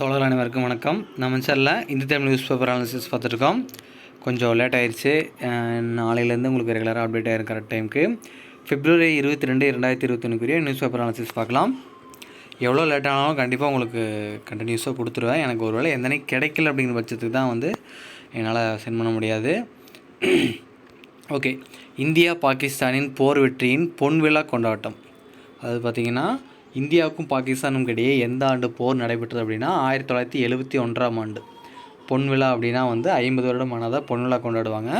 தொடர் அனைவருக்கும் வணக்கம். நம்ம சேனலில் Hindu Tamil news paper analysis பார்த்துருக்கோம் கொஞ்சம் லேட் ஆயிடுச்சு. நாளையிலேருந்து உங்களுக்கு ரெகுலராக அப்டேட் ஆகிரும் கரெக்ட் டைமுக்கு பிப்ரவரி இருபத்தி ரெண்டு ரெண்டாயிரத்தி இருபத்தொன்னுக்குரிய நியூஸ் பேப்பர் அனாலிசிஸ் பார்க்கலாம். எவ்வளோ லேட் ஆனாலும் கண்டிப்பாக உங்களுக்கு கண்டினியூஸாக கொடுத்துருவேன். எனக்கு ஒருவேளை வேளை அன்னைக்கு கிடைக்கல அப்படிங்கிற பட்சத்துக்கு தான் வந்து என்னால் சென்ட் பண்ண முடியாது. ஓகே இந்தியா பாகிஸ்தானின் போர் வெற்றியின் பொன்விழா கொண்டாட்டம். அது பார்த்திங்கன்னா இந்தியாவுக்கும் பாகிஸ்தானுக்கும் இடையே எந்த ஆண்டு போர் நடைபெற்றது அப்படின்னா ஆயிரத்தி தொள்ளாயிரத்தி எழுபத்தி ஒன்றாம் ஆண்டு. பொன்விழா அப்படின்னா வந்து ஐம்பது வருடம் பொன் பொன்விழா கொண்டாடுவாங்க.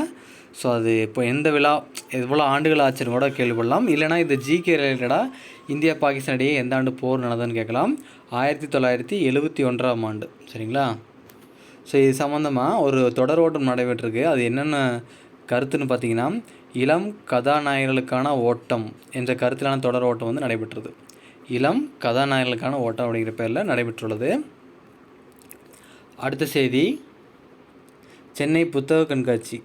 ஸோ அது இப்போ எந்த விழா எவ்வளோ ஆண்டுகள் ஆச்சுன்னு கூட கேள்விப்படலாம். இல்லைனா இது ஜிகே ரிலேட்டடாக இந்தியா பாகிஸ்தான் இடையே எந்த ஆண்டு போர் நடந்ததுன்னு கேட்கலாம். ஆயிரத்தி தொள்ளாயிரத்தி எழுபத்தி ஒன்றாம் ஆண்டு. சரிங்களா? ஸோ இது சம்மந்தமாக ஒரு தொடர் ஓட்டம் நடைபெற்றிருக்கு. அது என்னென்ன கருத்துன்னு பார்த்தீங்கன்னா இளம் கதாநாயகர்களுக்கான ஓட்டம் என்ற கருத்திலான தொடர் ஓட்டம் வந்து நடைபெற்றது. இளம் கதாநாயகர்களுக்கான ஓட்டம் அப்படிங்கிற பேரில் நடைபெற்றுள்ளது. அடுத்த செய்தி சென்னை புத்தக கண்காட்சி.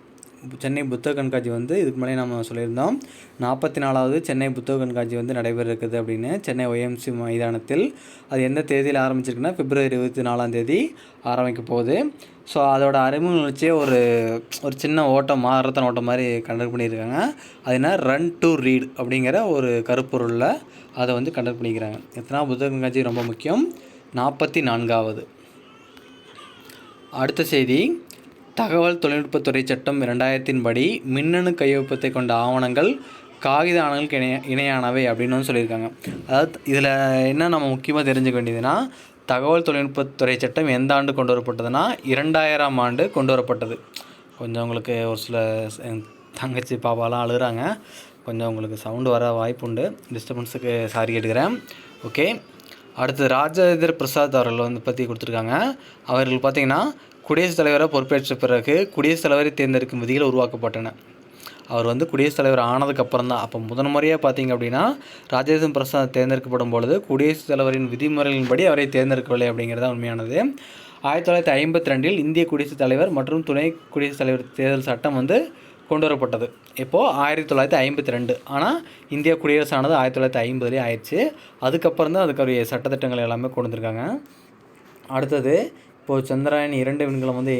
சென்னை புத்தக கண்காட்சி வந்து இதுக்கு முன்னாடி நம்ம சொல்லியிருந்தோம். நாற்பத்தி நாலாவது சென்னை புத்தக கண்காட்சி வந்து நடைபெற இருக்குது அப்படின்னு சென்னை ஒய்எம்சி மைதானத்தில். அது எந்த தேதியில் ஆரம்பிச்சிருக்குன்னா பிப்ரவரி இருபத்தி நாலாம் தேதி ஆரம்பிக்க போகுது. ஸோ அதோட அறிமுக நிகழ்ச்சியே ஒரு ஒரு சின்ன ஓட்டம் மாரத்தான் ஓட்டம் மாதிரி கண்டக்ட் பண்ணியிருக்காங்க. அது என்ன? ரன் டு ரீட் அப்படிங்கிற ஒரு கருப்பொருளில் அதை வந்து கண்டக்ட் பண்ணிக்கிறாங்க. எத்தனா புத்தக கண்காட்சி ரொம்ப முக்கியம்? நாற்பத்தி நான்காவது அடுத்த செய்தி. தகவல் தொழில்நுட்பத்துறை சட்டம் இரண்டாயிரத்தின் படி மின்னணு கையொப்பத்தை கொண்ட ஆவணங்கள் காகித ஆவணங்களுக்கு இணைய இணையானவை அப்படின்னு சொல்லியிருக்காங்க. அதாவது இதில் என்ன நம்ம முக்கியமாக தெரிஞ்சுக்க வேண்டியதுன்னா தகவல் தொழில்நுட்பத்துறை சட்டம் எந்த ஆண்டு கொண்டு வரப்பட்டதுன்னா இரண்டாயிரம் ஆண்டு கொண்டு வரப்பட்டது. கொஞ்சம் உங்களுக்கு ஒரு சில தங்கச்சி பாப்பாலாம் அழுகுறாங்க. கொஞ்சம் உங்களுக்கு சவுண்டு வர வாய்ப்புண்டு. டிஸ்டர்பன்ஸுக்கு சாரி கேட்டுக்கிறேன். ஓகே. அடுத்து ராஜேந்திர பிரசாத் அவர்கள் வந்து பற்றி கொடுத்துருக்காங்க. அவர்கள் பார்த்தீங்கன்னா குடியரசுத் தலைவராக பொறுப்பேற்ற பிறகு குடியரசுத் தலைவரை தேர்ந்தெடுக்கும் விதிகள் உருவாக்கப்பட்டன. அவர் வந்து குடியரசுத் தலைவர் ஆனதுக்கப்புறம் தான் அப்போ முதன் முறையாக பார்த்தீங்க அப்படின்னா ராஜேந்திரன் பிரசாத் தேர்ந்தெடுக்கப்படும் பொழுது குடியரசுத் தலைவரின் விதிமுறைகளின்படி அவரை தேர்ந்தெடுக்கவில்லை அப்படிங்கிறது தான் உண்மையானது. ஆயிரத்தி தொள்ளாயிரத்தி ஐம்பத்தி ரெண்டில் இந்திய குடியரசுத் தலைவர் மற்றும் துணை குடியரசுத் தலைவர் தேர்தல் சட்டம் வந்து கொண்டு வரப்பட்டது இப்போது ஆயிரத்தி தொள்ளாயிரத்தி ஐம்பத்தி ரெண்டு ஆனால் இந்திய குடியரசானது ஆயிரத்தி தொள்ளாயிரத்தி ஐம்பதுலேயே ஆயிடுச்சு. அதுக்கப்புறம் தான் அதுக்குரிய சட்டத்திட்டங்கள் எல்லாமே கொண்டு வந்திருக்காங்க. அடுத்தது இப்போது சந்திராயன் இரண்டு விண்கலம் வந்து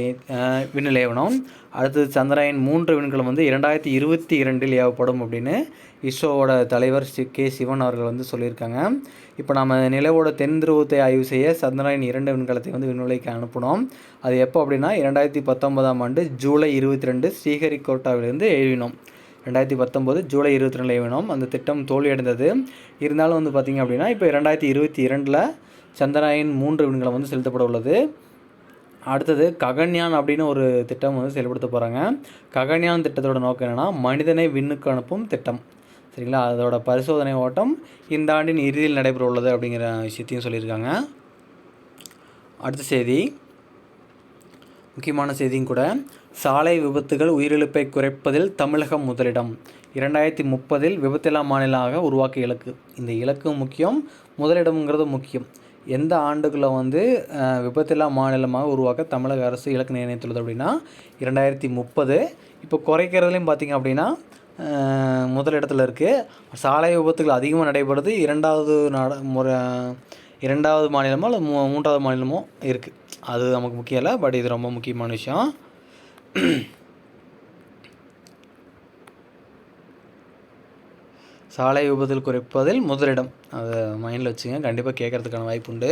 விண்ணில் ஏவணும் அடுத்தது சந்திராயன் மூன்று விண்கலம் வந்து இரண்டாயிரத்தி இருபத்தி இரண்டில் ஏவப்படும் அப்படின்னு இஸ்ரோவோட தலைவர் சி கே சிவன் அவர்கள் வந்து சொல்லியிருக்காங்க. இப்போ நம்ம நிலவோட தென் துருவத்தை ஆய்வு செய்ய சந்திராயன் இரண்டு விண்கலத்தை வந்து விண்வெளிக்கு அனுப்பினோம். அது எப்போ அப்படின்னா இரண்டாயிரத்தி பத்தொன்பதாம் ஆண்டு ஜூலை இருபத்தி ரெண்டு ஸ்ரீஹரிகோட்டாவிலிருந்து ஏவினோம். ரெண்டாயிரத்தி பத்தொம்போது ஜூலை இருபத்தி ரெண்டில் ஏவினோம். அந்த திட்டம் தோல்வியடைந்தது. இருந்தாலும் வந்து பார்த்திங்க அப்படின்னா இப்போ இரண்டாயிரத்தி இருபத்தி இரண்டில் சந்திராயன் மூன்று விண்கலம் வந்து செலுத்தப்பட உள்ளது. அடுத்தது ககன்யான் அப்படின்னு ஒரு திட்டம் வந்து செயல்படுத்த போகிறாங்க ககன்யான் திட்டத்தோட நோக்கம் என்னென்னா மனிதனை விண்ணுக்கு அனுப்பும் திட்டம். சரிங்களா? அதோட பரிசோதனை ஓட்டம் இந்த ஆண்டின் இறுதியில் நடைபெற உள்ளது அப்படிங்கிற விஷயத்தையும் சொல்லியிருக்காங்க. அடுத்த செய்தி. முக்கியமான செய்தியும் கூட சாலை விபத்துகள் உயிரிழப்பை குறைப்பதில் தமிழகம் முதலிடம். இரண்டாயிரத்தி முப்பதில் விபத்தில்லா மாநிலமாக உருவாக்க இலக்கு. இந்த இலக்கு முக்கியம் முதலிடம்ங்கிறது முக்கியம். எந்த ஆண்டுக்குள்ளே வந்து விபத்தில்லா மாநிலமாக உருவாக்க தமிழக அரசு இலக்கு நிர்ணயித்துள்ளது அப்படின்னா இரண்டாயிரத்தி முப்பது. இப்போ குறைக்கிறதுலையும் பார்த்திங்க அப்படின்னா முதலிடத்தில் இருக்குது சாலை விபத்துகள் அதிகமாக நடைபெறுது. இரண்டாவது நட முறை இரண்டாவது மாநிலமோ அல்லது மூ மூன்றாவது மாநிலமோ இருக்குது அது நமக்கு முக்கியம் இல்லை பட் இது ரொம்ப முக்கியமான விஷயம். சாலை விபத்தில் குறைப்பதில் முதலிடம். அதை மைண்டில் வச்சுங்க. கண்டிப்பாக கேட்குறதுக்கான வாய்ப்பு உண்டு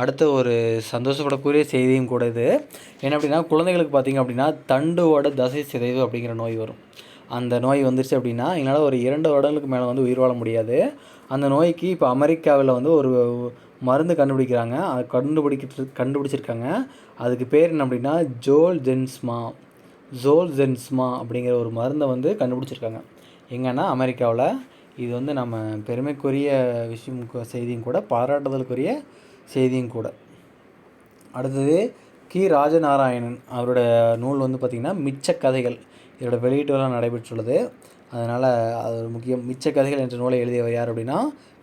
அடுத்த ஒரு சந்தோஷப்படக்கூடிய செய்தியும் கூட இது. என்ன அப்படின்னா குழந்தைகளுக்கு பார்த்தீங்க அப்படின்னா தண்டுவோட தசை சிதைவு அப்படிங்கிற நோய் வரும். அந்த நோய் வந்துருச்சு அப்படின்னா என்னால் ஒரு இரண்டு வருடங்களுக்கு மேலே வந்து உயிர் வாழ முடியாது. அந்த நோய்க்கு இப்போ அமெரிக்காவில் வந்து ஒரு மருந்து கண்டுபிடிக்கிறாங்க. அதை கண்டுபிடிக்க கண்டுபிடிச்சிருக்காங்க. அதுக்கு பேர் என்ன அப்படின்னா ஜோல் ஜென்ஸ்மா ஜோல் ஜென்ஸ்மா அப்படிங்கிற ஒரு மருந்தை வந்து கண்டுபிடிச்சிருக்காங்க. எங்கன்னா அமெரிக்காவில் இது வந்து நம்ம பெருமைக்குரிய விஷயம் செய்தியும் கூட பாராட்டுதலுக்குரிய செய்தியும் கூட. அடுத்தது கி. ராஜநாராயணன் அவரோட நூல் வந்து பார்த்திங்கன்னா மிச்ச கதைகள் இதோட வெளியீட்டு விழா நடைபெற்றுள்ளது. அதனால் அது ஒரு முக்கியம். மிச்ச கதைகள் என்ற நூலை எழுதியவர் யார் அப்படின்னா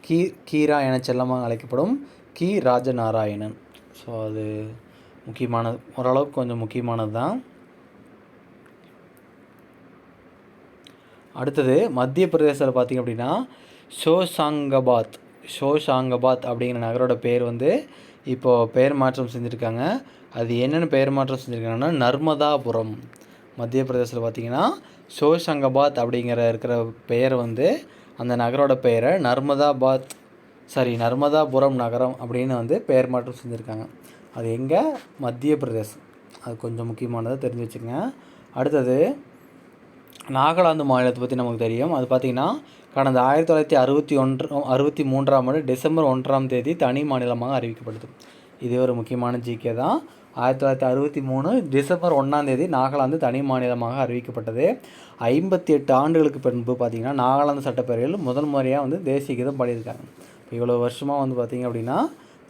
கீ கீரா என செல்லமாக அழைக்கப்படும் கி. ராஜநாராயணன். ஸோ அது முக்கியமானது. ஓரளவுக்கு கொஞ்சம் முக்கியமானது தான் அடுத்தது மத்திய பிரதேசத்தில் பார்த்திங்க அப்படின்னா ஷோஷாங்கபாத் ஷோஷாங்கபாத் அப்படிங்கிற நகரோட பேர் வந்து இப்போது பெயர் மாற்றம் செஞ்சுருக்காங்க. அது என்னென்னு பெயர் மாற்றம் செஞ்சுருக்காங்கன்னா நர்மதாபுரம். மத்திய பிரதேசத்தில் பார்த்தீங்கன்னா ஷோஷங்காபாத் அப்படிங்கிற இருக்கிற பெயர் வந்து அந்த நகரோட பெயரை நர்மதாபாத் சாரி நர்மதாபுரம் நகரம் அப்படின்னு வந்து பெயர் மாற்றம் செஞ்சுருக்காங்க. அது எங்கே? மத்திய பிரதேசம். அது கொஞ்சம் முக்கியமானதாக தெரிஞ்சு வச்சுக்கோங்க. அடுத்தது நாகாலாந்து மாநிலத்தை பற்றி நமக்கு தெரியும். அது பார்த்திங்கன்னா கடந்த ஆயிரத்தி தொள்ளாயிரத்தி அறுபத்தி ஒன்று அறுபத்தி மூன்றாம் ஆண்டு டிசம்பர் ஒன்றாம் தேதி தனி மாநிலமாக அறிவிக்கப்படுது. இதே ஒரு முக்கியமான ஜிகே தான். ஆயிரத்தி தொள்ளாயிரத்தி அறுபத்தி மூணு டிசம்பர் ஒன்றாம் தேதி நாகாலாந்து தனி மாநிலமாக அறிவிக்கப்பட்டது. ஐம்பத்தி எட்டு ஆண்டுகளுக்கு பின்பு பார்த்திங்கன்னா நாகாலாந்து சட்டப்பேரவையில் முதல் முறையாக வந்து தேசிய கீதம் பாடியிருக்காங்க. இப்போ இவ்வளோ வருஷமாக வந்து பார்த்திங்க அப்படின்னா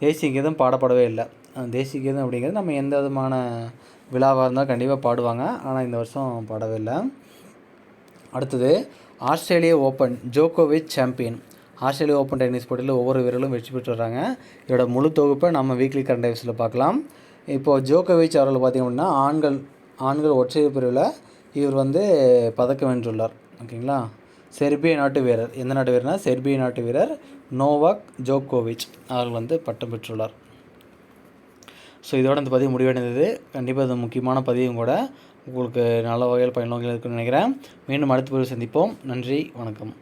தேசிய கீதம் பாடப்படவே இல்லை. தேசிய கீதம் அப்படிங்கிறது நம்ம எந்த விதமான விழாவாக இருந்தால் கண்டிப்பாக பாடுவாங்க. ஆனால் இந்த வருஷம் பாடவே இல்லை. அடுத்தது ஆஸ்திரேலிய ஓப்பன் ஜோகோவிச் சாம்பியன். ஆஸ்திரேலிய ஓப்பன் டென்னிஸ் போட்டியில் ஒவ்வொரு வீரர்களும் வெற்றி பெற்று வர்றாங்க இதோட முழு தொகுப்பை நம்ம வீக்லி கரண்ட் அஃபேர்ஸில் பார்க்கலாம். இப்போது ஜோகோவிச் அவர்கள் பார்த்திங்க அப்படின்னா ஆண்கள் ஆண்கள் ஒற்றையர் பிரிவில் இவர் வந்து பதக்கம் வென்றுள்ளார். ஓகேங்களா? செர்பிய நாட்டு வீரர். எந்த நாட்டு வீரர்னா செர்பிய நாட்டு வீரர் நோவாக் ஜோகோவிச் அவர்கள் வந்து பட்டம் பெற்றுள்ளார். ஸோ இதோட இந்த பதிவு முடிவடைந்தது. கண்டிப்பாக இது முக்கியமான பதிவும் கூட உங்களுக்கு நல்ல வகையில் பயனுள்ள இருக்குன்னு நினைக்கிறேன். மீண்டும் அடுத்த பதிவு சந்திப்போம். நன்றி வணக்கம்.